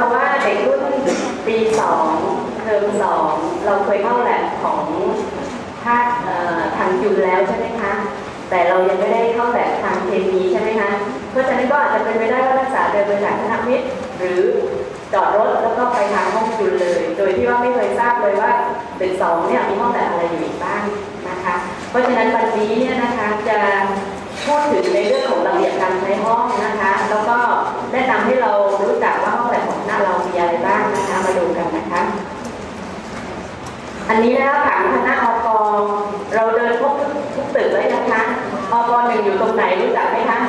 ราบมาว่าเด็กรุ่นปีสองเทอมสองเราเคยเข้าแลบของภาคทางยุนแล้วใช่ไหมคะ แต่เรายังไม่ได้เข้าแลบทางเคมีใช่ไหมคะเพราะฉะนั้นก็อาจจะเป็นไปได้ว่านักศึกษาเดินมาจากคณะวิทย์หรือจอดรถแล้วก็ไปทางห้องยุนเลย โดยที่ว่าไม่เคยทราบเลยว่าตึกสองเนี่ยมีห้องแลบอะไรอยู่อีกบ้างนะคะ เพราะฉะนั้นวันนี้เนี่ยนะคะจะพูดถึงในเรื่องของระเบียบการใช้ห้องนะคะ แล้วก็แนะนำให้เรารู้จักว่า เรามีอะไรบ้างนะคะมาดูกันนะคะ อันนี้นะคะผังคณะอกเราเดินพบทุกตึกเลยนะคะอกหนึ่งอยู่ตรงไหนรู้จักไหมคะ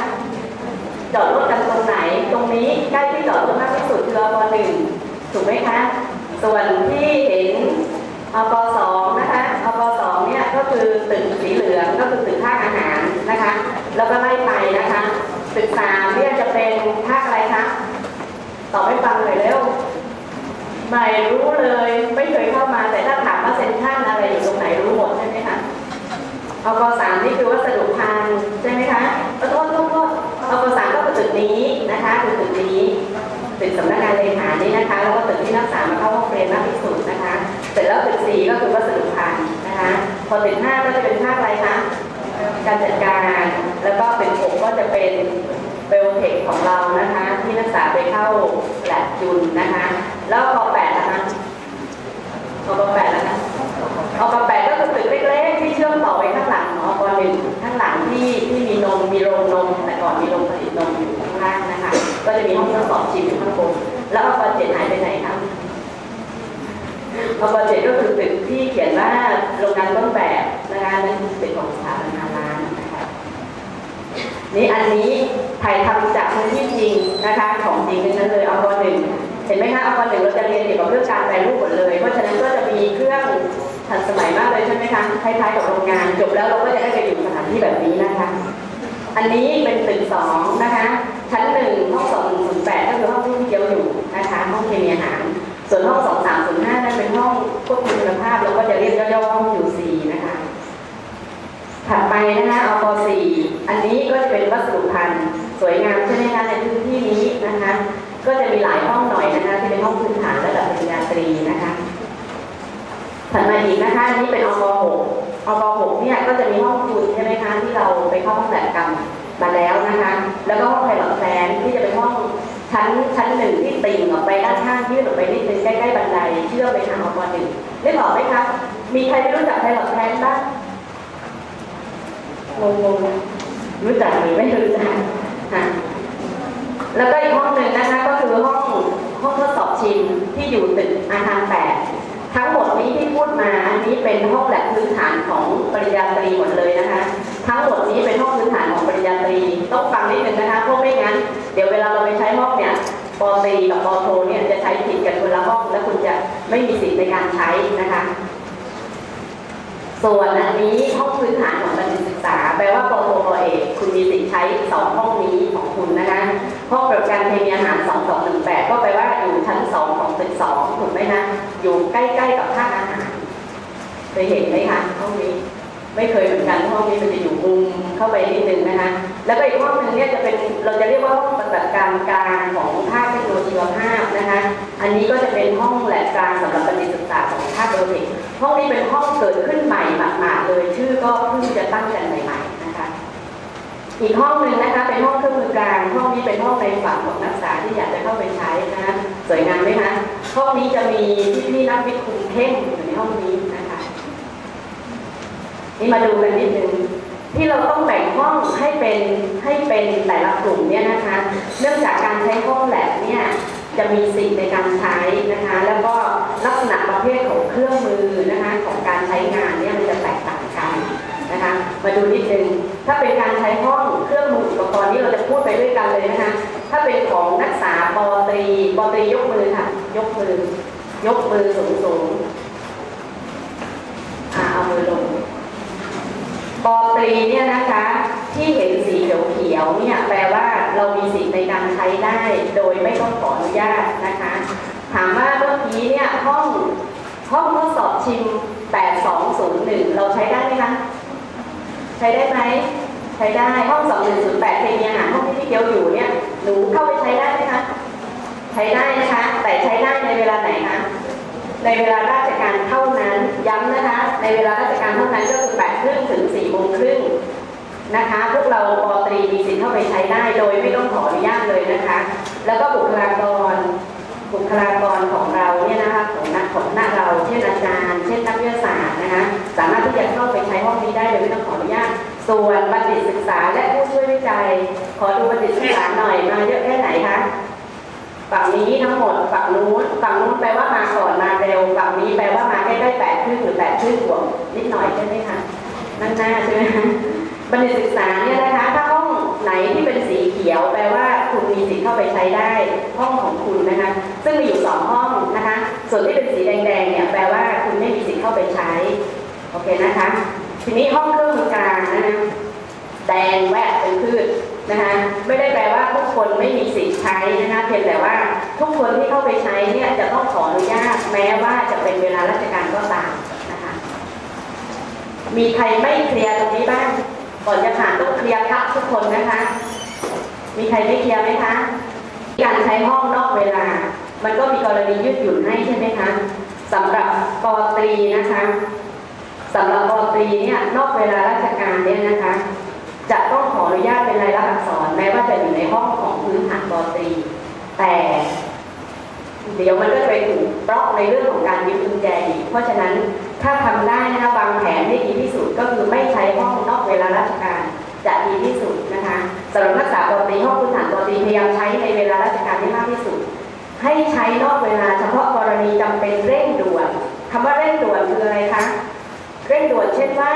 จอดรถกันตรงไหน ตรงนี้ใกล้ที่จอดรถมากที่สุดคืออกหนึ่งถูกไหมคะ ส่วนที่เห็นอกสองนะคะอกสองเนี่ยก็คือตึกสีเหลืองก็คือตึกภาคอาหารนะคะ แล้วก็ไล่ไปนะคะตึกสามเนี่ยจะเป็นภาคอะไรคะ ตอบให้ฟังหน่อยเร็วไม่รู้เลยไม่เคยเข้ามาแต่ถ้าถามว่าเซ็นทรัลอะไรอยู่ตรงไหนรู้หมดใช่ไหมคะเอากสามนี่คือวัสดุพันใช่ไหมคะขอโทษโทษโทษอากสามก็คือตึกนี้นะคะคือตึกนี้ตึกสำนักงานเลขานี่นะคะแล้วก็ตึกที่นักศึกษามาเข้าห้องเรียนมากที่สุดนะคะเสร็จแล้วตึกสี่ก็คือวัสดุพันนะคะ พอตึกห้าก็จะเป็นภาคอะไรคะการจัดการแล้วก็เป็นหกก็จะเป็น เบลเทคของเรานะคะที่นักศึกษาไปเข้าแลบจุนนะคะ แล้วพอแปดนะคะพอแปดแล้วนะอปแปดก็คือตึกเล็กๆที่เชื่อมต่อไปข้างหลังของอปหนึ่งข้างหลังที่ที่มีนมมีโรงนม แต่ก่อนมีโรงผลิตนมอยู่ข้างล่างนะคะ ก็จะมีห้องทดสอบชิมอยู่ข้างบนแล้วอปเจ็ดหายไปไหนคะอปเจ็ดก็คือตึกที่เขียนว่าโรงงานต้นแบบนะคะนั่นคือตึกของสถาบันงานร้านนะคะ นี่อันนี้ถ่ายทำจากพื้นที่จริงนะคะของจริงทั้งนั้นเลยอปหนึ่งเห็นไหมคะอปหนึ่งเราจะเรียนเกี่ยวกับเรื่องการแปรรูปหมดเลย เพราะฉะนั้นก็จะมีเครื่องทันสมัยมากเลยใช่ไหมคะคล้ายๆกับโรงงานจบแล้วเราก็จะได้ไปอยู่สถานที่แบบนี้นะคะ อันนี้เป็นตึกสองนะคะชั้นหนึ่งห้องสองหนึ่งศูนย์แปดก็คือห้องที่พี่เกียวอยู่นะคะห้องเคมีอาหารส่วนห้องส สุพันธุ์สวยงามใช่ไหมคะในพื้นที่นี้นะคะ ก็จะมีหลายห้องหน่อยนะคะที่เป็นห้องพื้นฐานระดับปริญญาตรีนะคะถัดมาอีกนะคะอันนี้เป็นอก6อก6เนี่ยก็จะมีห้องคุณใช่ไหมคะที่เราไปเข้าห้องแบบกรรมมาแล้วนะคะ แล้วก็ห้องไพลอตแพลนที่จะเป็นห้องชั้นชั้นหนึ่งที่ติ่งออกไปด้านข้างที่ออกไปนิดนึงใกล้ๆบันไดเชื่อมไปทางอกหนึ่งได้บอกไหมคะมีใครไม่รู้จักไพลอตแพลนบ้างงงๆ รู้จักหรือไม่รู้จักค่ะแล้วก็อีกห้องหนึ่งนะคะก็คือห้องห้องทดสอบชิมที่อยู่ตึกอาคารแปดทั้งหมดนี้ที่พูดมาอันนี้เป็นห้องแลบพื้นฐานของปริญญาตรีหมดเลยนะคะ ทั้งหมดนี้เป็นห้องพื้นฐานของปริญญาตรีต้องฟังนิดนึงนะคะเพราะไม่งั้น เดี๋ยวเวลาเราไปใช้ห้องเนี่ยปตรีกับปโทเนี่ยจะใช้ผิดกันคนละห้อง และคุณจะไม่มีสิทธิ์ในการใช้นะคะ ส่วนอันนี้ห้องพื้นฐานของบัณฑิตศึกษา แปลว่าปโทปเอกคุณมีสิทธิ์ใช้สองห้องนี้ของคุณนะคะห้องประการเคมีอาหาร2218ก็แปลว่าอยู่ชั้น2ของตึก2ถูกไหมคะอยู่ใกล้ๆกับภาคอาหารเคยเห็นไหมคะห้องนี้ไม่เคยเหมือนกันห้องนี้มันจะอยู่มุมเข้าไปนิดนึงนะคะ แล้วก็อีกห้องหนึ่งเนี่ยจะเป็นเราจะเรียกว่าห้องปฏิบัติการกลางของภาคเทคโนโลยีภาพนะคะ อันนี้ก็จะเป็นห้องแลบกลางสำหรับบัณฑิตศึกษาของภาคโรเทค ห้องนี้เป็นห้องเกิดขึ้นใหม่หมาดๆเลย ชื่อก็เพิ่งจะตั้งกันใหม่ๆนะคะ อีกห้องหนึ่งนะคะ เป็นห้องเครื่องมือกลาง ห้องนี้เป็นห้องในฝันของนักศึกษาที่อยากจะเข้าไปใช้นะคะสวยงามไหมคะห้องนี้จะมีพี่ๆนักวิทย์คุมเข้มอยู่ในห้องนี้นะคะ นี่มาดูกันนิดนึงที่เราต้องแบ่งห้องให้เป็นให้เป็นแต่ละกลุ่มเนี่ยนะคะ เนื่องจากการใช้ห้องแลบเนี่ย จะมีสิ่งในการใช้นะคะ แล้วก็ลักษณะประเภทของเครื่องมือนะคะของการใช้งานเนี่ยมันจะแตกต่างกันนะคะ มาดูนิดนึงถ้าเป็นการใช้ห้องเครื่องมืออุปกรณ์นี่เราจะพูดไปด้วยกันเลยนะคะ ถ้าเป็นของนักศึกษาปอตรีปอตรียกมือค่ะ ยกมือ ยกมือสูงสูงๆอ่าเอามือลงปอตรีเนี่ยนะคะที่เห็นสีเขียวๆเนี่ยแปลว่า เรามีสิทธิ์ในการใช้ได้โดยไม่ต้องขออนุญาตนะคะ ถามว่าเมื่อกี้เนี่ยห้องห้องทดสอบชิม 8201 เราใช้ได้ไหมคะ ใช้ได้ไหม ใช้ได้ห้อง 2108เคมีอาหารห้องที่พี่เกียวอยู่เนี่ยหนูเข้าไปใช้ได้ไหมคะ ใช้ได้นะคะ แต่ใช้ได้ในเวลาไหนคะในเวลาราชการเท่านั้น ย้ำนะคะ ในเวลาราชการเท่านั้นก็คือ8ครึ่งถึง4โมงครึ่ง นะคะ พวกเราปอตรีมีสิทธิ์เข้าไปใช้ได้โดยไม่ต้องขออนุญาตเลยนะคะ แล้วก็บุคลากรบุคลากรของเราเนี่ยนะคะของนักของหน้าเราเช่นอาจารย์ เช่นนักวิทยาศาสตร์นะคะสามารถที่จะเข้าไปใช้ห้องนี้ได้โดยไม่ต้องขออนุญาตส่วนบัณฑิตศึกษาและผู้ช่วยวิจัย ขอดูบัณฑิตศึกษาหน่อยมาเยอะแค่ไหนคะฝั่งนี้ทั้งหมดฝั่งนู้นฝั่งนู้นแปลว่ามาก่อนมาเร็วฝั่งนี้แปลว่ามาใกล้ๆแปดครึ่งหรือแปดครึ่งบวกนิดหน่อยใช่ไหมคะนั่นหน้าใช่ไหมคะ บัณฑิตศึกษาเนี่ยนะคะ ถ้าห้องไหนที่เป็นสีเขียว แปลว่าคุณมีสิทธิ์เข้าไปใช้ได้ห้องของคุณนะคะ ซึ่งมีอยู่สองห้องนะคะ ส่วนที่เป็นสีแดงๆเนี่ยแปลว่าคุณไม่มีสิทธิ์เข้าไปใช้โอเคนะคะ ทีนี้ห้องเครื่องมือกลางนะคะแดงแวดเป็นพืชนะคะไม่ได้แปลว่าทุกคนไม่มีสิทธิ์ใช้นะคะเพียงแต่ว่าทุกคนที่เข้าไปใช้เนี่ยจะต้องขออนุญาตแม้ว่าจะเป็นเวลาราชการก็ตามนะคะมีใครไม่เคลียร์ตรงนี้บ้าง ก่อนจะผ่านต้องเคลียร์ครับทุกคนนะคะ มีใครไม่เคลียร์ไหมคะ การใช้ห้องนอกเวลา มันก็มีกรณียืดหยุ่นให้ใช่ไหมคะสำหรับปอตรีนะคะสำหรับปอตรีเนี่ยนอกเวลาราชการเนี่ยนะคะ จะต้องขออนุญาตเป็นรายลักษณ์อักษรแม้ว่าจะอยู่ในห้องของพื้นฐานปอตรี แต่เดี๋ยวมันก็จะไปถูกบล็อกในเรื่องของการยึดกุญแจอีกเพราะฉะนั้น ถ้าทำได้นะคะวางแผนให้ดีที่สุดก็คือไม่ใช้ห้องนอกเวลาราชการจะดีที่สุดนะคะสำหรับนักศึกษาปอตรีห้องพื้นฐานปอตรีพยายามใช้ในเวลาราชการให้มากที่สุด ให้ใช้นอกเวลาเฉพาะกรณีจำเป็นเร่งด่วนคำว่าเร่งด่วนคืออะไรคะเร่งด่วนเช่นว่า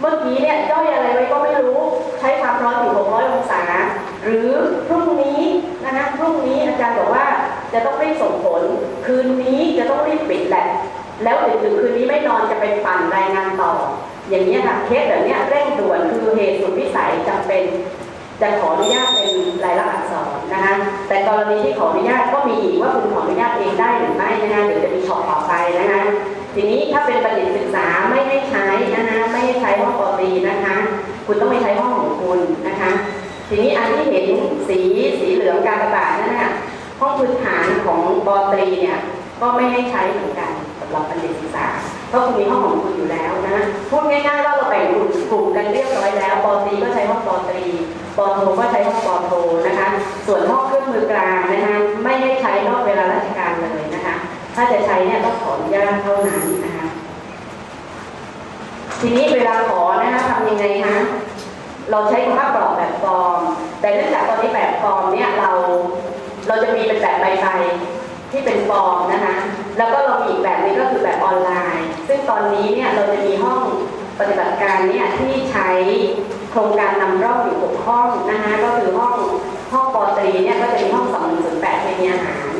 เมื่อกี้เนี่ยย่อยอะไรไว้ก็ไม่รู้ใช้ความร้อนอยู่ 600 องศา หรือพรุ่งนี้นะคะพรุ่งนี้อาจารย์บอกว่าจะต้องรีบส่งผล คืนนี้จะต้องรีบปิดแหละ แล้วดึกๆคืนนี้ไม่นอนจะไปปั่นรายงานต่อ อย่างนี้ค่ะเคสแบบนี้เร่งด่วนคือเหตุสุดวิสัยจำเป็นจะขออนุญาตเป็นรายลักษณ์อักษรนะคะแต่กรณีที่ขออนุญาตก็มีอีกว่าคุณขออนุญาตเองได้หรือไม่นะคะเดี๋ยวจะมีช็อตต่อไปนะคะทีนี้ถ้าเป็นบัณฑิตศึกษาไม่ให้ใช้นะคะไม่ให้ใช้ห้องปอตรีนะคะ คุณต้องไปใช้ห้องของคุณนะคะ ทีนี้อันที่เห็นสีสีเหลืองการระบาดนั่นน่ะห้องพื้นฐานของปอตรีเนี่ยก็ไม่ให้ใช้เหมือนกัน สำหรับบัณฑิตศึกษาเพราะคุณมีห้องของคุณอยู่แล้วนะพูดง่ายๆว่าเราแบ่งกลุ่มกลุ่มกันเรียบร้อยแล้วปอตรีก็ใช้ห้องปอตรีปอโทก็ใช้ห้องปอโทนะคะ ส่วนห้องเครื่องมือกลางนะคะไม่ให้ใช้นอกเวลาราชการเลยนะคะ ถ้าจะใช้เนี่ยต้องขออนุญาตเท่านั้นนะคะทีนี้เวลาขอนะคะทำยังไงคะเราใช้ภาพกรอกแบบฟอร์ม แต่เนื่องจากตอนนี้แบบฟอร์มเนี่ยเราเราจะมีเป็นแบบใบใบที่เป็นฟอร์มนะคะแล้วก็เรามีอีกแบบหนึงก็คือแบบออนไลน์ ซึ่งตอนนี้เนี่ยเราจะมีห้องปฏิบัติการเนี่ยที่ใช้โครงการนำร่องอยู่หกห้องนะคะก็คือห้องห้องปอตรีเนี่ยก็จะมีห้อง208เป็นอาหาร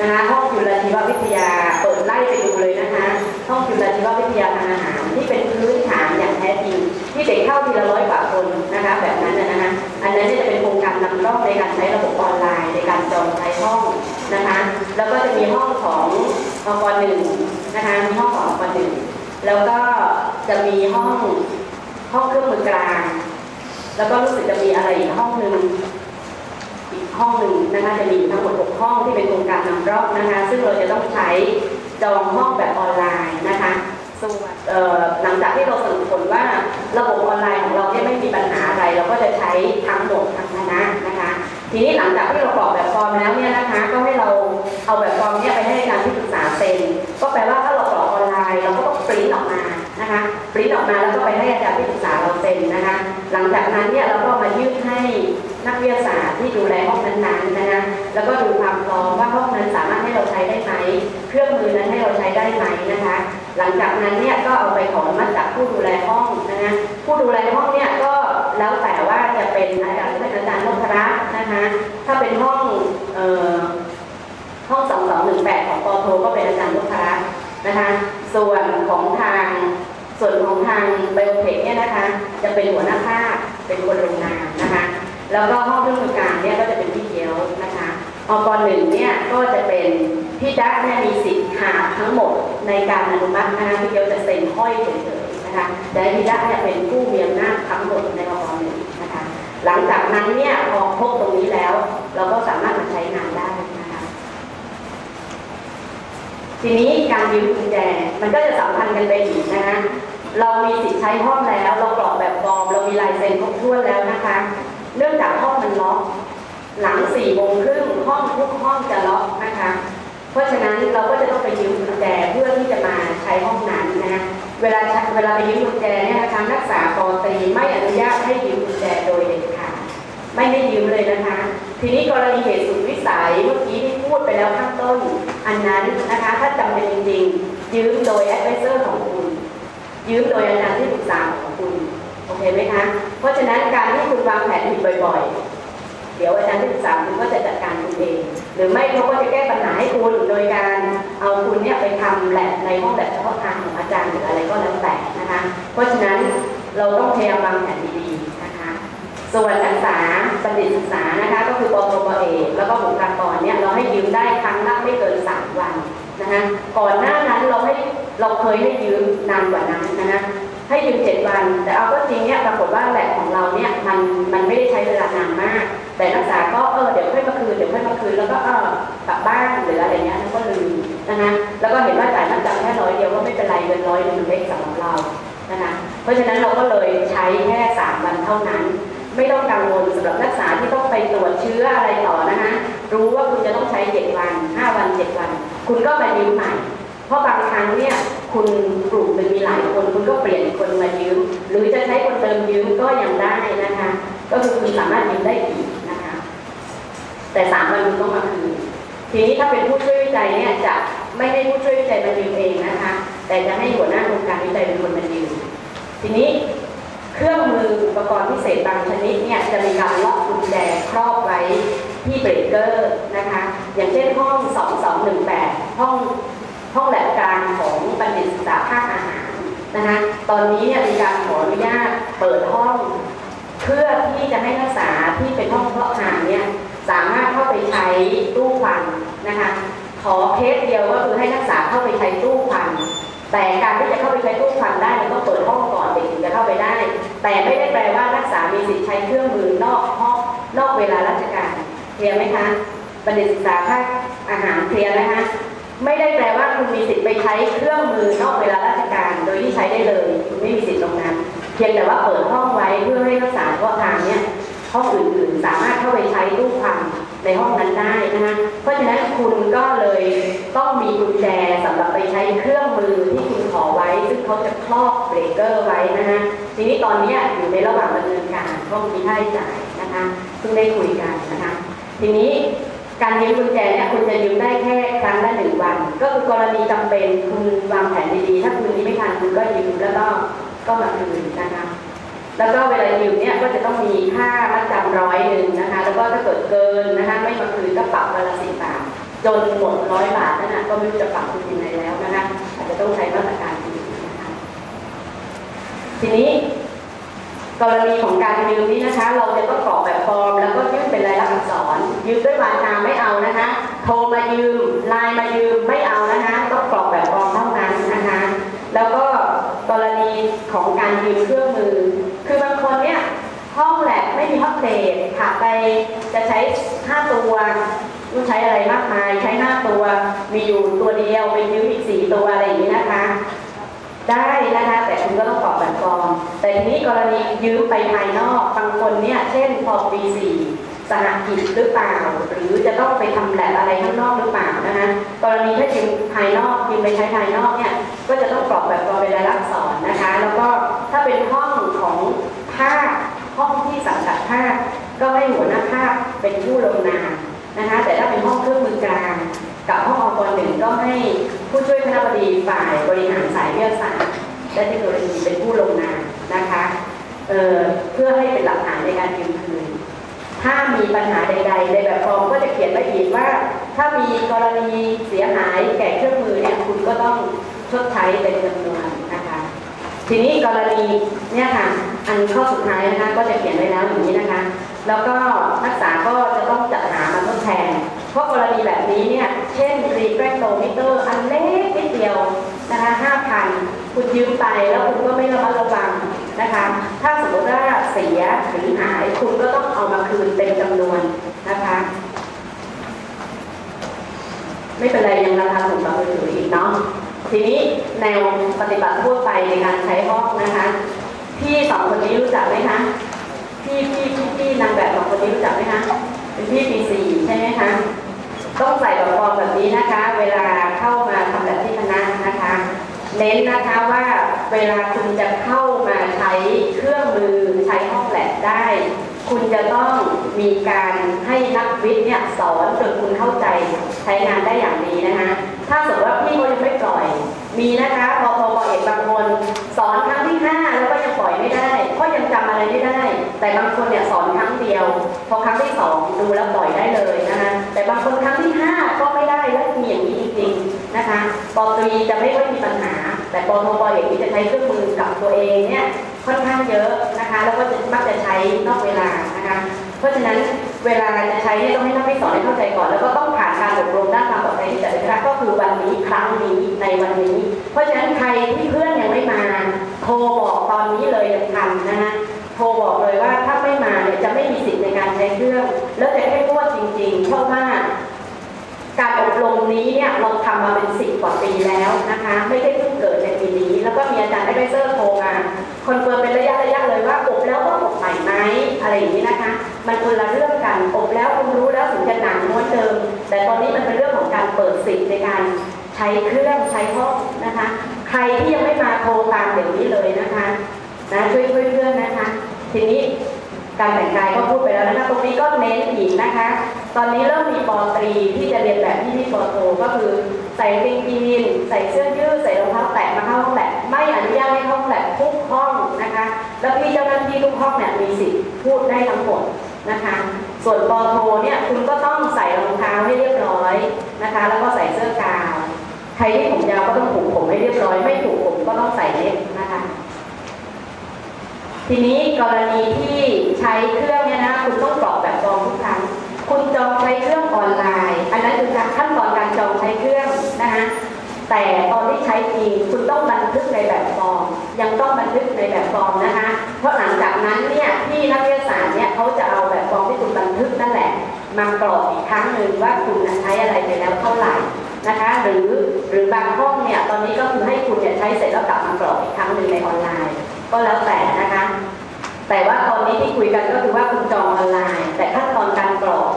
นะคะห้องจุลชีววิทยาเปิดไล่ไปดูเลยนะคะห้องจุลชีววิทยาทางอาหารที่เป็นพื้นฐานอย่างแท้จริงที่เด็กเข้าทีละร้อยกว่าคนนะคะแบบนั้นนะคะอันนั้นจะเป็นโครงการนำร่องในการใช้ระบบออนไลน์ ในการจองใช้ห้องนะคะแล้วก็จะมีห้องของ อกหนึ่งนะคะมีห้องของอกหนึ่งแล้วก็จะมีห้องห้องเครื่องมือกลาง แล้วก็รู้สึกจะมีอะไรอีกห้องหนึ่งอีกห้องหนึ่งนะคะจะมีทั้งหมด 6 ห้องที่เป็นโครงการนำร่องนะคะซึ่งเราจะต้องใช้จองห้องแบบออนไลน์นะคะส่วนหลังจากที่เราสรุปผลว่าระบบออนไลน์ของเราเนี่ยไม่มีปัญหาอะไร เราก็จะใช้ทั้งหมดทั้งคณะนะคะ ทีนี้หลังจากที่เรากรอกแบบฟอร์มแล้วเนี่ยนะคะ ก็ให้เราเอาแบบฟอร์มเนี่ยไปให้อาจารย์ที่ปรึกษาเซ็นก็แปลว่าถ้าเรากรอกออนไลน์เราก็ต้องปริ้นออกมานะคะปริ้นออกมาแล้วก็ไปให้อาจารย์ที่ปรึกษาเราเซ็นนะคะ หลังจากนั้นเนี่ยเราก็มายื่นให้นักวิทยาศาสตร์ที่ดูแลห้องนั้นๆนะคะแล้วก็ดูความพร้อมว่าห้องนั้นสามารถให้เราใช้ได้ไหมเครื่องมือนั้นให้เราใช้ได้ไหมนะคะ หลังจากนั้นเนี่ยก็เอาไปขอมัติจากผู้ดูแลห้องนะคะผู้ดูแลห้องเนี่ยก็ แล้วแต่ว่าจะเป็นอาจารย์เป็นอาจารย์นพรัตน์นะคะถ้าเป็นห้องเอ่อห้อง 2218 ของปอโทก็เป็นอาจารย์นพรัตน์นะคะส่วนของทางส่วนของทางไบโอเทคเนี่ยนะคะจะเป็นหัวหน้าภาคเป็นคนโรงงานนะคะแล้วก็ห้องเครื่องการเนี่ยก็จะเป็นพี่เกียวนะคะอกหนึ่งเนี่ยก็จะเป็นพี่ดักเนี่ยมีสิทธิ์หาทั้งหมดในการอนุมัตินะคะพี่เกียวจะเซ็นห้อยเฉย นะคะแต่พี่ดักเนี่ยเป็นผู้มีอำนาจทั้งหมดในอกหนึ่งนะคะ หลังจากนั้นเนี่ยพอครบตรงนี้แล้ว เราก็สามารถมาใช้งานได้นะคะ ทีนี้การยืมกุญแจมันก็จะสัมพันธ์กันไปอีกนะคะเรามีสิทธิ์ใช้ห้องแล้ว เรากรอกแบบฟอร์มเรามีลายเซ็นครบถ้วนแล้วนะคะ เนื่องจากห้องมันล็อกหลังสี่โมงครึ่งห้องทุกห้องจะล็อกนะคะ เพราะฉะนั้นเราก็จะต้องไปยืมกุญแจเพื่อที่จะมาใช้ห้องนั้นนะคะ เวลาเวลาไปยืมกุญแจเนี่ยนะคะนักศึกษาปอตรีไม่อนุญาตให้ยืมกุญแจโดยเด็ดขาดไม่ให้ยืมเลยนะคะ ทีนี้กรณีเหตุสุดวิสัยเมื่อกี้ที่พูดไปแล้วข้างต้น อันนั้นนะคะถ้าจำเป็นจริงๆ ยืมโดยแอดไวเซอร์ของคุณ ยืมโดยอาจารย์ที่ปรึกษาของคุณโอเคไหมคะเพราะฉะนั้นการที่คุณวางแผนผิดบ่อย หรือไม่เขาก็จะแก้ปัญหาให้คุณโดยการเอาคุณเนี่ยไปทำแลบในห้องแลบเฉพาะทางของอาจารย์หรืออะไรก็แล้วแต่นะคะ เพราะฉะนั้นเราต้องพยายามวางแผนดีๆนะคะ ส่วนนักศึกษาบัณฑิตศึกษานะคะก็คือปโทปเอกแล้วก็บุคลากรเนี่ยเราให้ยืมได้ครั้งละไม่เกิน 3 วันนะคะก่อนหน้านั้นเราให้เราเคยให้ยืมนานกว่านั้นนะคะให้ยืม 7 วัน แต่เอาก็จริงเนี่ยปรากฏว่าแลบของเราเนี่ยมันมันไม่ได้ใช้เวลานานมาก แต่นักศึกษาก็เออเดี๋ยวค่อยมาคืนเดี๋ยวค่อยมาคืนแล้วก็เออกลับบ้านหรืออะไรเงี้ยก็ลืมนะคะแล้วก็เห็นว่าจ่ายมัดจำแค่ร้อยเดียวก็ไม่เป็นไรเงินร้อยหนึงมันเล็กสำหรับเรานะคะเพราะฉะนั้นเราก็เลยใช้แค่สามวันเท่านั้น ไม่ต้องกังวลสำหรับนักศึกษาที่ต้องไปตรวจเชื้ออะไรต่อนะคะรู้ว่าคุณจะต้องใช้7วัน5วัน7วัน คุณก็มายืมใหม่เพราะบางครั้งเนี่ยคุณกลุ่มหนึ่งมีหลายคนคุณก็เปลี่ยนคนมายืม หรือจะใช้คนเติมยืมก็ยังได้นะคะ ก็คือคุณสามารถยืมได้อีก แต่สามวันคุณต้องมาคืนทีนี้ถ้าเป็นผู้ช่วยวิจัยเนี่ยจะไม่ให้ผู้ช่วยวิจัยมายืมเองนะคะ แต่จะให้หัวหน้าโครงการวิจัยเป็นคนมายืมทีนี้เครื่องมืออุปกรณ์พิเศษบางชนิดเนี่ยจะมีการล็อกกุญแจครอบไว้ที่เบรกเกอร์นะคะอย่างเช่นห้อง 2218 ห้องห้องแลบกางของบัณฑิตศึกษาภาคอาหารนะคะตอนนี้เนี่ยมีการขออนุญาตเปิดห้อง เพื่อที่จะให้นักศึกษาที่เป็นห้องเพาะหางเนี่ย สามารถเข้าไปใช้ตู้ควันนะคะขอเคสเดียวก็คือให้นักศึกษาเข้าไปใช้ตู้ควันแต่การที่จะเข้าไปใช้ตู้ควันได้มันต้องเปิดห้องก่อนเด็กถึงจะเข้าไปได้ แต่ไม่ได้แปลว่านักศึกษามีสิทธิ์ใช้เครื่องมือนอกห้องนอกเวลาราชการเคลียร์ไหมคะบัณฑิตศึกษาภาคอาหารเคลียร์นะคะไม่ได้แปลว่าคุณมีสิทธิ์ไปใช้เครื่องมือนอกเวลาราชการ โดยที่ใช้ได้เลยคุณไม่มีสิทธิ์ตรงนั้น เพียงแต่ว่าเปิดห้องไว้เพื่อให้นักศึกษาเฉพาะทางเนี่ย ห้องอื่นๆ สามารถเข้าไปใช้ตู้ควันในห้องนั้นได้นะคะเพราะฉะนั้นคุณก็เลยต้องมีกุญแจสำหรับไปใช้เครื่องมือที่คุณขอไว้ ซึ่งเขาจะครอบเบรกเกอร์ไว้นะคะทีนี้ตอนนี้อยู่ในระหว่างดำเนินการต้องมีค่าใช้จ่ายนะคะเพิ่งได้คุยกันนะคะ ทีนี้การยืมกุญแจเนี่ยคุณจะยืมได้แค่ครั้งละหนึ่งวัน ก็คือกรณีจำเป็นคุณวางแผนดีๆถ้าคืนนี้ไม่ทันคุณก็ยืมแล้วก็ก็มาคืนนะคะ แล้วก็เวลายืมเนี่ยก็จะต้องมีค่ามัดจำร้อยหนึ่งนะคะ แล้วก็ถ้าเกิดเกินนะคะไม่มาคืนก็ปรับวันละสิบบาท จนหมดร้อยบาทนั่นนะก็ไม่รู้จะปรับคุณยังไงแล้วนะคะอาจจะต้องใช้มาตรการอื่นนะคะทีนี้ กรณีของการยืมนี้นะคะ เราจะต้องกรอกแบบฟอร์ม แล้วก็ยื่นเป็นลายลักษณ์อักษรยืมด้วยวาจาไม่เอานะคะ โทรมายืมไลน์มายืมไม่เอานะคะต้องกรอกแบบฟอร์มเท่านั้นนะคะ แล้วก็กรณีของการยืมเครื่องมือ เดทค่ะไปจะใช้ 5 ตัวต้องใช้อะไรมากมาย ใช้ 5 ตัว มีอยู่ตัวเดียวไปยืมอีก 4 ตัวอะไรอย่างนี้นะคะ ได้นะคะแต่คุณก็ต้องกรอกแบบฟอร์มแต่ทีนี้กรณียืมไปภายนอกบางคนเนี่ย เช่นพอปีสี่สหกิจหรือเปล่า หรือจะต้องไปทำแลบอะไรข้างนอกหรือเปล่านะคะกรณีถ้ายืมภายนอกยืมไปใช้ภายนอกเนี่ยก็จะต้องกรอกแบบฟอร์มเป็นรายลักษณ์อักษรนะคะ แล้วก็ถ้าเป็นห้องของภาค ห้องที่สังกัดภาคก็ให้หัวหน้าภาคเป็นผู้ลงนามนะคะ แต่ถ้าเป็นห้องเครื่องมือกลางกับห้องอกหนึ่งก็ให้ผู้ช่วยคณะบดีฝ่ายบริหารสายวิทยาศาสตร์และเทคโนโลยีเป็นผู้ลงนามนะคะเเพื่อให้เป็นหลักฐานในการยืมคืน ถ้ามีปัญหาใด ๆ ในแบบฟอร์มก็จะเขียนไว้อีกว่า ถ้ามีกรณีเสียหายแก่เครื่องมือเนี่ยคุณก็ต้องชดใช้เป็นจำนวนนะคะ ทีนี้กรณีเนี่ยค่ะ อันข้อสุดท้ายนะคะก็จะเขียนไว้แล้วอย่างนี้นะคะ แล้วก็นักศึกษาก็จะต้องจัดหามาทดแทน เพราะกรณีแบบนี้เนี่ยเช่นรีแกรโตมิเตอร์อันเล็กนิดเดียวนะคะ5,000คุณยืมไปแล้วคุณก็ไม่ระมัดระวังนะคะ ถ้าสมมติว่าเสียหรือหายคุณก็ต้องเอามาคืนเป็นจำนวนนะคะ ไม่เป็นไรยังราคาถูกกว่ามือถืออีกเนาะทีนี้แนวปฏิบัติทั่วไปในการใช้ห้องนะคะ พี่สองคนนี้รู้จักไหมคะพี่พี่พี่พี่นางแบบสองคนนี้รู้จักไหมคะเป็นพี่ปีสี่ใช่ไหมคะต้องใส่แบบฟอร์มแบบนี้นะคะ เวลาเข้ามาทำแบบที่คณะนะคะ เน้นนะคะว่าเวลาคุณจะเข้ามาใช้เครื่องมือใช้ห้องแลบได้ คุณจะต้องมีการให้นักวิทย์เนี่ยสอนจนคุณเข้าใจใช้งานได้อย่างดีนะคะถ้าสมมติว่าพี่เขายังไม่ปล่อย มีนะคะพอพอเอกบางคนสอนครั้งที่ห้า ไม่ได้เพราะยังจำอะไรไม่ได้ แต่บางคนเนี่ยสอนครั้งเดียว พอครั้งที่สองดูแล้วปล่อยได้เลยนะคะแต่บางคนครั้งที่ห้าก็ไม่ได้แล้วมีอย่างนี้จริงๆนะคะปอตรีจะไม่ค่อยมีปัญหา แต่ปอโทปอเอกนี่จะใช้เครื่องมือกับตัวเองเนี่ยค่อนข้างเยอะนะคะแล้วก็จะมักจะใช้นอกเวลานะคะเพราะฉะนั้นเวลาจะใช้เนี่ยต้องให้นักวิทย์สอนให้เข้าใจก่อน แล้วก็ต้องผ่านการอบรมด้านความปลอดภัยที่จัดนะก็คือวันนี้ครั้งนี้ในวันนี้ เพราะฉะนั้นใครที่เพื่อนยังไม่มาโทร จะไม่มีสิทธิ์ในการใช้เครื่อง แล้วจะให้งวดจริงๆ เพราะว่าการอบรมนี้เนี่ยเราทำมาเป็นสิบกว่าปีแล้วนะคะ ไม่ได้เพิ่งเกิดในปีนี้ แล้วก็มีอาจารย์ไอเบเซอร์โทรมาคอนเฟิร์มเป็นระยะระยะเลยว่าอบแล้วต้องอบใหม่ไหมอะไรอย่างนี้นะคะ มันคนละเรื่องกันอบแล้วคุณรู้แล้วถึงจะหนังม้วนเดิม แต่ตอนนี้มันเป็นเรื่องของการเปิดสิทธิ์ในการใช้เครื่องใช้ห้องนะคะ ใครที่ยังไม่มาโทรตามเดี๋ยวนี้เลยนะคะนะช่วยช่วยเพื่อนนะคะ ทีนี้ การแต่งกายก็พูดไปแล้วนะคะตรงนี้ก็เน้นอีกนะคะ ตอนนี้เริ่มมีปอตรีที่จะเรียนแบบที่ที่ปอโทก็คือใส่กางเกงยีนใส่เสื้อยืดใส่รองเท้าแตะมาเข้าห้องแลบไม่อนุญาตให้เข้าห้องแลบทุกห้องนะคะ แล้วพี่เจ้าหน้าที่ทุกห้องเนี่ยมีสิทธิ์พูดได้ทั้งหมดนะคะ ส่วนปอโทเนี่ยคุณก็ต้องใส่รองเท้าให้เรียบร้อยนะคะ แล้วก็ใส่เสื้อกาวใครที่ผมยาวก็ต้องผูกผมให้เรียบร้อย ไม่ผูกผมก็ต้องใส่เล็บนะคะ ทีนี้กรณีที่ใช้เครื่องเนี่ยนะคุณต้องกรอกแบบฟอร์มทุกครั้งคุณจองใช้เครื่องออนไลน์ อันนั้นคือขั้นตอนการจองใช้เครื่องนะคะแต่ตอนที่ใช้จริงคุณต้องบันทึกในแบบฟอร์ม ยังต้องบันทึกในแบบฟอร์มนะคะ เพราะหลังจากนั้นเนี่ยที่นักวิทยาศาสตร์เนี่ยเขาจะเอาแบบฟอร์มที่คุณบันทึกนั่นแหละมากรอกอีกครั้งหนึ่งว่าคุณใช้อะไรไปแล้วเท่าไหร่นะคะ หรือหรือบางห้องเนี่ยตอนนี้ก็คือให้คุณเนี่ยใช้เสร็จแล้วกลับมากรอกอีกครั้งหนึ่งในออนไลน์ ก็แล้วแต่ แต่ว่าตอนนี้ที่คุยกันก็คือว่าคุณจองออนไลน์ แต่ขั้นตอนการกรอก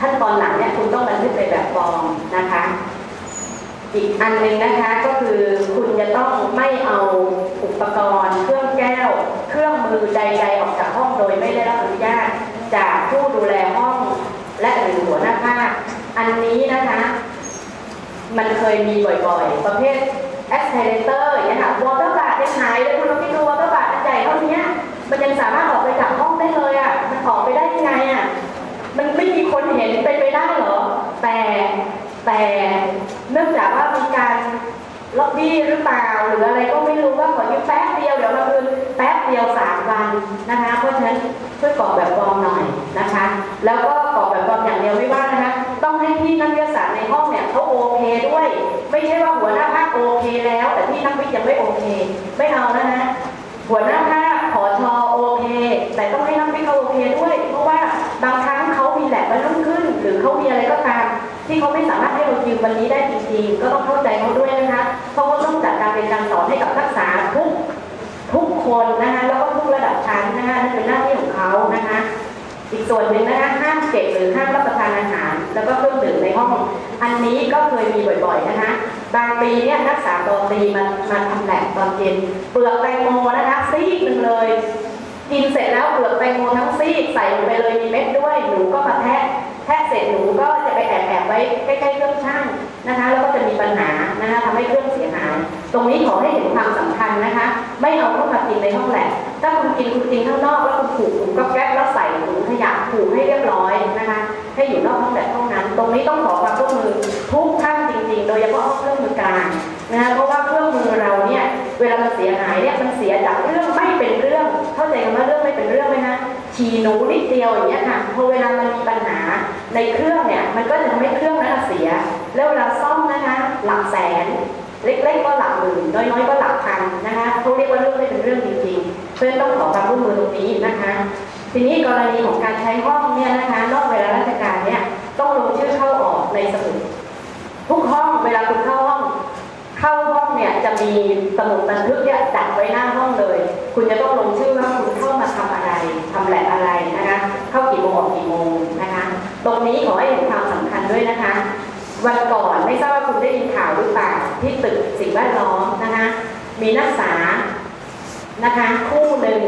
ขั้นตอนหลังเนี่ยคุณต้องบันทึกในแบบฟอร์มนะคะ อีกอันหนึ่งนะคะก็คือคุณจะต้องไม่เอาอุปกรณ์ เครื่องแก้ว เครื่องมือใดๆออกจากห้องโดยไม่ได้รับอนุญาตจากผู้ดูแลห้องและหรือหัวหน้าภาคอันนี้นะคะ มันเคยมีบ่อยๆ ประเภท accelerator อย่างเงี้ยค่ะ water bart ยังหายเลยคุณลองคิดดู water bart อันใหญ่เท่านี้ มันยังสามารถออกไปจากห้องได้เลยอะ มันออกไปได้ยังไงอะ มันไม่มีคนเห็นเป็นไปได้เหรอ แต่แต่เนื่องจากว่ามีการล็อบบี้หรือเปล่าหรืออะไรก็ไม่รู้ว่าขอยืมแป๊บเดียวเดี๋ยวเมาคืนแป๊บเดียวสามวันนะคะ เพราะฉะนั้นช่วยกรอกแบบฟอร์มหน่อยนะคะ แล้วก็กรอกแบบฟอร์มอย่างเดียวไม่ว่านะคะ ต้องให้พี่นักวิทยาศาสตร์ในห้องเนี่ยเขาโอเคด้วย ไม่ใช่ว่าหัวหน้าภาคโอเคแล้ว แต่พี่นักวิทย์ยังไม่โอเค ไม่เอานะฮะหัวหน้าภาค ขอโอเคแต่ต้องให้นักวิทย์เขาโอเคด้วย เพราะว่าบางครั้งเขามีแหลบวันรุ่งขึ้น หรือเขามีอะไรก็ตาม ที่เขาไม่สามารถให้เรายืมวันนี้ได้จริงๆก็ต้องเข้าใจเขาด้วยนะคะ เพราะเขาต้องจัดการเรียนการสอนให้กับนักศึกษาทุกทุกคนนะคะแล้วก็ทุกระดับชั้นนะคะนั่นเป็นหน้าที่ของเขานะคะอีกส่วนหนึ่งนะคะห้ามเก็บหรือห้ามรับประทานอาหาร แล้วก็เครื่องดื่มในห้อง อันนี้ก็เคยมีบ่อยๆนะคะ บางปีเนี่ยนักศึกษาปอตรีมามาทำแหลบตอนเย็นเปลือกแตงโมนะคะซีกหนึ่งเลย กินเสร็จแล้วเปลือกแตงโมทั้งซีกใส่ลงไปเลยมีเม็ดด้วยหนูก็มาแทะแทะเสร็จหนูก็จะไปแอบแอบไว้ใกล้ๆเครื่องช่างนะคะ แล้วก็จะมีปัญหานะคะทำให้เครื่องเสียหายตรงนี้ขอให้เห็นความสำคัญนะคะ ไม่เอาเข้ามากินในห้องแลบถ้าคุณกินคุณกินข้างนอกแล้วคุณผูกถุงก็แก๊บแล้วใส่ถุงขยะผูกให้เรียบร้อยนะคะให้อยู่นอกห้องแลบเท่านั้น ตรงนี้ต้องขอความร่วมมือทุกท่าน ริงๆ โดยเฉพาะเครื่องมือกางนะคะเพราะว่าเครื่องมือเราเนี่ยเวลามันเสียหายเนี่ยมันเสียจากเรื่องไม่เป็นเรื่อง เข้าใจคำว่าเรื่องไม่เป็นเรื่องไหมคะฉีหนูนิดเดียวอย่างเงี้ยค่ะพอเวลามันมีปัญหาในเครื่องเนี่ยมันก็จะทำให้เครื่องนั้นเสีย แล้วเวลาซ่อมนะคะหลักแสนเล็กๆก็หลักหมื่นน้อยๆก็หลักพันนะคะเขาเรียกว่าเรื่องไม่เป็นเรื่องจริงๆ เพื่อนต้องขอความร่วมมือตรงนี้นะคะ ทีนี้กรณีของการใช้ห้องเนี่ยนะคะนอกเวลาราชการเนี่ยต้องลงชื่อเข้าออกในสมุด ทุกห้องเวลาคุณเข้าห้อง เข้าห้องเนี่ยจะมีสมุดบันทึกเนี่ยจัดไว้หน้าห้องเลย คุณจะต้องลงชื่อว่าคุณเข้ามาทำอะไรทำแหลกอะไรนะคะ เข้ากี่โมงออกกี่โมงนะคะ ตรงนี้ขอให้เห็นความสำคัญด้วยนะคะ วันก่อนไม่ทราบว่าคุณได้ยินข่าวหรือเปล่าที่ตึกสิ่งแวดล้อมนะคะ มีนักศึกษานะคะคู่หนึ่ง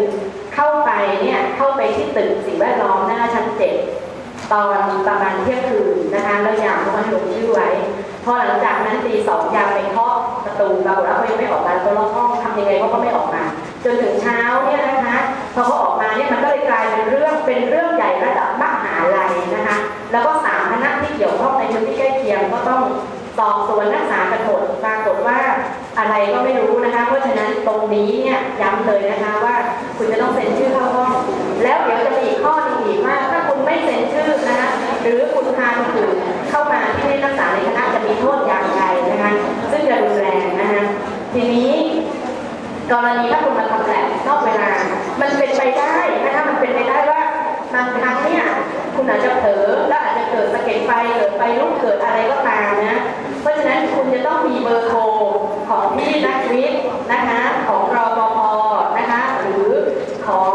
เข้าไปเนี่ยเข้าไปที่ตึกสิ่งแวดล้อมนะคะชั้นเจ็ดตอนประมาณเที่ยงคืนนะคะแล้วยามเขามาลงชื่อไว้ พอหลังจากนั้นตีสองยามไปเคาะประตูปรากฏว่าเขายังไม่ออกมาตัวล็อกห้องทำยังไงเขาก็ไม่ออกมา จนถึงเช้าเนี่ยนะคะพอเขาออกมาเนี่ยมันก็เลยกลายเป็นเรื่องเป็นเรื่องใหญ่ระดับมหาลัยนะคะแล้วก็สามคณะที่เกี่ยวข้องในพื้นที่ใกล้เคียงก็ต้องสอบสวนนักศึกษากันหมดปรากฏว่าอะไรก็ไม่รู้นะคะ เพราะฉะนั้นตรงนี้เนี่ยย้ำเลยนะคะว่าคุณจะต้องเซ็นชื่อเข้าห้อง แล้วเดี๋ยวจะมีข้อหนึงอีกว่าถ้าคุณไม่เซ็นชื่อนะคะ หรือคุณพาคนอื่นเข้ามาที่นักศึกษาในคณะจะมีโทษอย่างไรนะคะซึ่งจะรุนแรงนะคะทีนี้กรณีถ้าคุณมาทำแหลนอกเวลา มันเป็นไปได้นะคะมันเป็นไปได้ว่าบางครั้งเนี่ยคุณอาจจะเผลอแล้วอาจจะเกิดสะเก็ดไฟเกิดไฟลุกเกิดอะไรก็ตามนะเพราะฉะนั้นคุณจะต้องมีเบอร์โทรของพี่นักวิทย์นะคะของรอปภนะคะหรือของ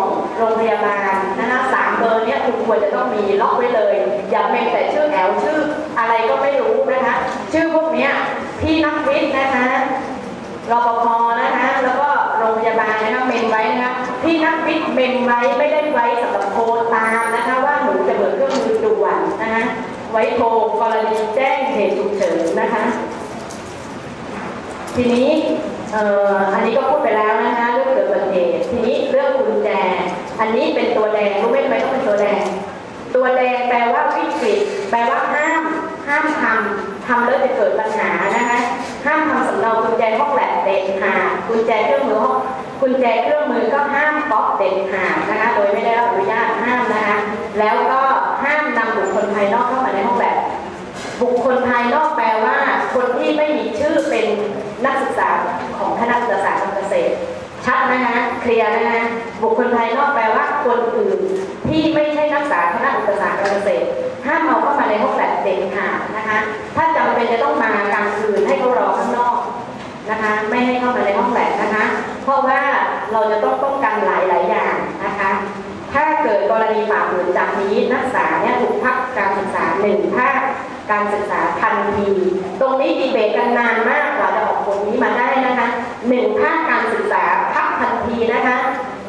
คุณควรจะต้องมีล็อกไว้เลย อย่าเป็นแต่ชื่อแอลชื่ออะไรก็ไม่รู้นะคะ ชื่อพวกเนี้ยพี่นักวิทย์นะคะรปภนะคะ แล้วก็โรงพยาบาลนะคะเมนไว้นะคะที่นักวิทย์เมนไว้ไม่ได้ไว้สำหรับโทรตามนะคะ ว่าหนูจะเบิกเครื่องมือด่วนนะคะไว้โทรกรณีแจ้งเหตุฉุกเฉินนะคะ ทีนี้อันนี้ก็พูดไปแล้วนะคะเรื่องเกิดอุบัติเหตุทีนี้เรื่องกุญแจ อันนี้เป็นตัวแดงรู้ไหมทำไมต้องเป็นตัวแดง ตัวแดงแปลว่าวิกฤตแปลว่าห้าม ห้ามทำทำแล้วจะเกิดปัญหานะคะห้ามทำสำเนากุญแจห้องแลบเด็ดขาดกุญแจเครื่องมือห้องกุญแจเครื่องมือก็ห้ามก๊อปเด็ดขาดนะคะ โดยไม่ได้รับอนุญาตห้ามนะคะ แล้วก็ห้ามนำบุคคลภายนอกเข้ามาในห้องแลบบุคคลภายนอกแปลว่า คนที่ไม่มีชื่อเป็นนักศึกษาของคณะศึกษาการเกษตรชัดนะคะเคลียร์นะคะ บุคคลภายนอกแปลว่าคนอื่นที่ไม่ใช่นักศึกษาคณะอุตสาหการเกษตรห้ามเอาเข้ามาในห้องแลบเด็ดขาดนะคะ ถ้าจำเป็นจะต้องมากลางคืนให้เขารอข้างนอกนะคะ ไม่ให้เข้ามาในห้องแลบนะคะ เพราะว่าเราจะต้องป้องกันหลายๆอย่างนะคะ ถ้าเกิดกรณีฝ่าฝืนจากนี้นักศึกษาเนี่ยถูกพักการศึกษาหนึ่งภาคการศึกษาทันที ตรงนี้ดีเบตกันนานมากกว่าจะออกผลนี้มาได้นะคะหนึ่งภาคการศึกษาพักทันทีนะคะ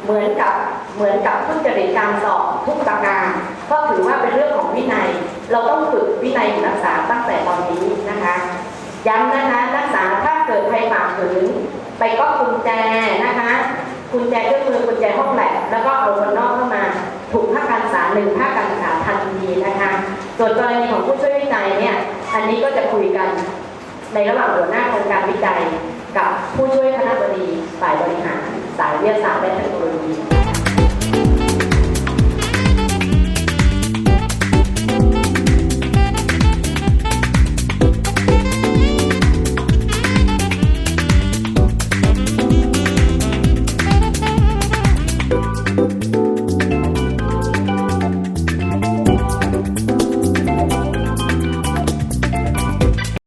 เหมือนกับเหมือนกับทุจริตการสอบทุกประการก็ถือว่าเป็นเรื่องของวินัย เราต้องฝึกวินัยของนักศึกษาตั้งแต่ตอนนี้นะคะย้ำนะคะนักศึกษาถ้าเกิดใครฝ่าฝืนไปก็กุญแจนะคะกุญแจเครื่องมือกุญแจห้องแลบแล้วก็เอาคนนอกเข้ามา ถูกภาคการศึกษาหนึ่งภาคการศึกษาทันทีนะคะส่วนกรณีของผู้ช่วยวิจัยเนี่ยอันนี้ก็จะคุยกันในระหว่างหัวหน้าโครงการวิจัย กับผู้ช่วยคณะบดีฝ่ายบริหาร สายวิทยาศาสตร์และเทคโนโลยี